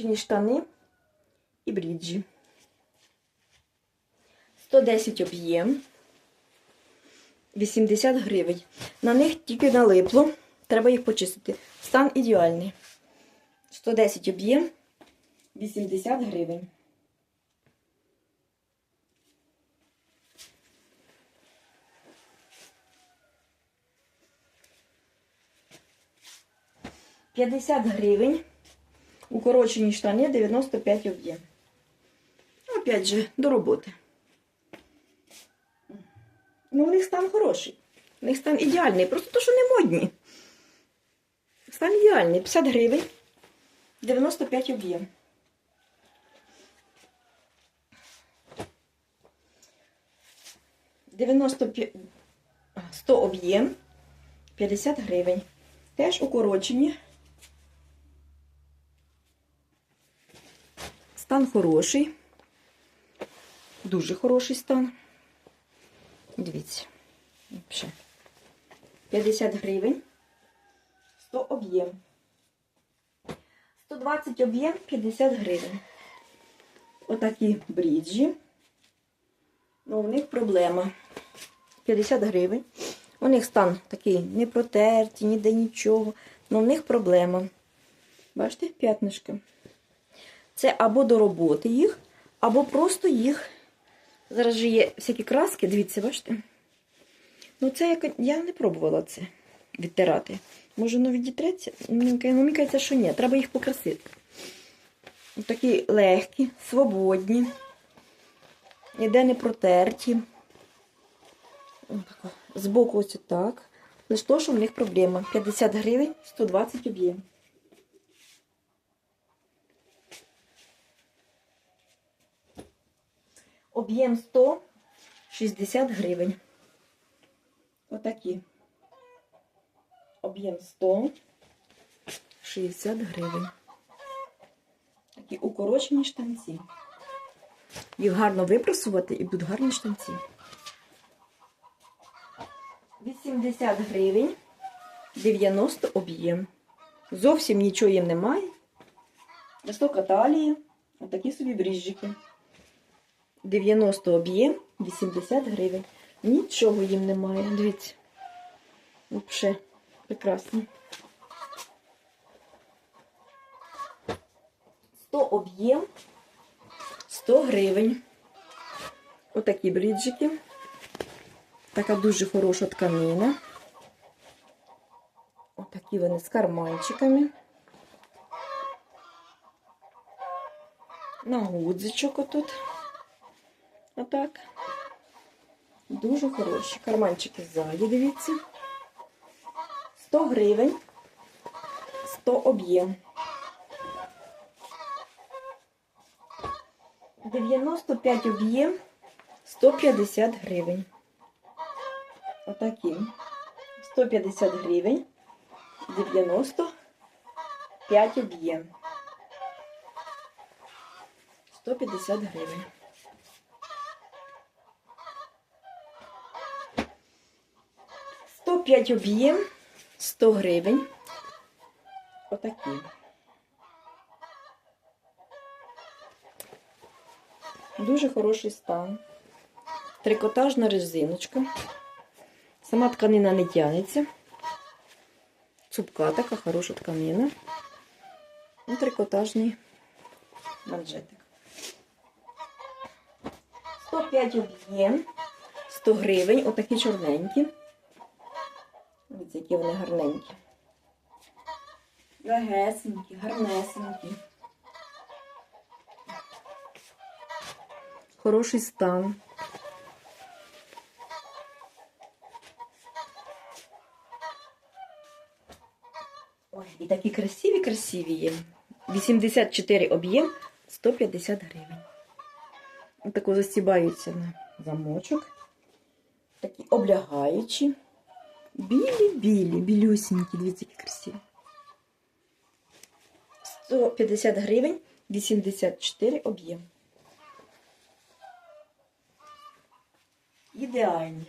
укорочені штани і бріджі. 110 об'єм. 80 гривень. На них тільки налипло. Треба їх почистити. Стан ідеальний. 110 об'єм. 80 гривень. П'ятдесят гривень. Укорочені штани 95 об'єм. Опять же, до роботи. Ну, у них стан хороший. У них стан ідеальний. Просто то, що не модні. Стан ідеальний. 50 гривень. 95 об'єм. Дев'яносто п'я- а, 100 об'єм. 50 гривень. Теж укорочені. Стан хороший. Дуже хороший стан. Дивіться. Ще. 50 гривень. 100 об'єм. 120 об'єм 50 гривень. Отакі бріджі. Ну, у них проблема. 50 гривень. У них стан такий не протерті, ніде нічого. Ну, в них проблема. Бачите, п'ятнишки. Це або до роботи їх, або просто їх. Зараз же є всякі краски, дивіться, бачите? Ну, це як... я не пробувала це відтирати. Може, воно відітреться? Ну, мені що ні, треба їх покрасити. Такі легкі, свободні, ніде не протерті. Збоку ось так. Лише то, що в них проблема. 50 гривень, 120 об'єм. Об'єм 160 гривень. Отакі. Об'єм 160 гривень. Такі укорочені штанці. Їх гарно випрасувати і будуть гарні штанці. 80 гривень, 90 об'єм. Зовсім нічого їм немає. Висока талія. Отакі собі бріжжики. 90 об'єм, 80 гривень. Нічого їм немає. Дивіться. Взагалі, прекрасно. 100 об'єм, 100 гривень. Отакі бріджики. Така дуже хороша тканина. Отакі вони з карманчиками. На гудзичок отут. Отак. Дуже хороші. Карманчики ззаді, дивіться. 100 гривень, 100 об'єм. 95 об'єм, 150 гривень. Отакі. 150 гривень, 95 об'єм. 150 гривень. Сто п'ять об'єм, 100 гривень. Отакі. Дуже хороший стан. Трикотажна резиночка. Сама тканина не тянеться. Цупка така хороша тканина. І трикотажний манжетик. 105 об'єм, 100 гривень, отакі чорненькі. Ось які вони гарненькі. Легесенькі, гарнесенькі. Хороший стан. Ой, і такі красиві, красиві є. 84 об'єм, 150 гривень. Отако застібаються на замочок. Такі облягаючі. Білі-білі, білюсінькі, дивіться, які красиві. 150 гривень, 84 об'єм. Ідеальні.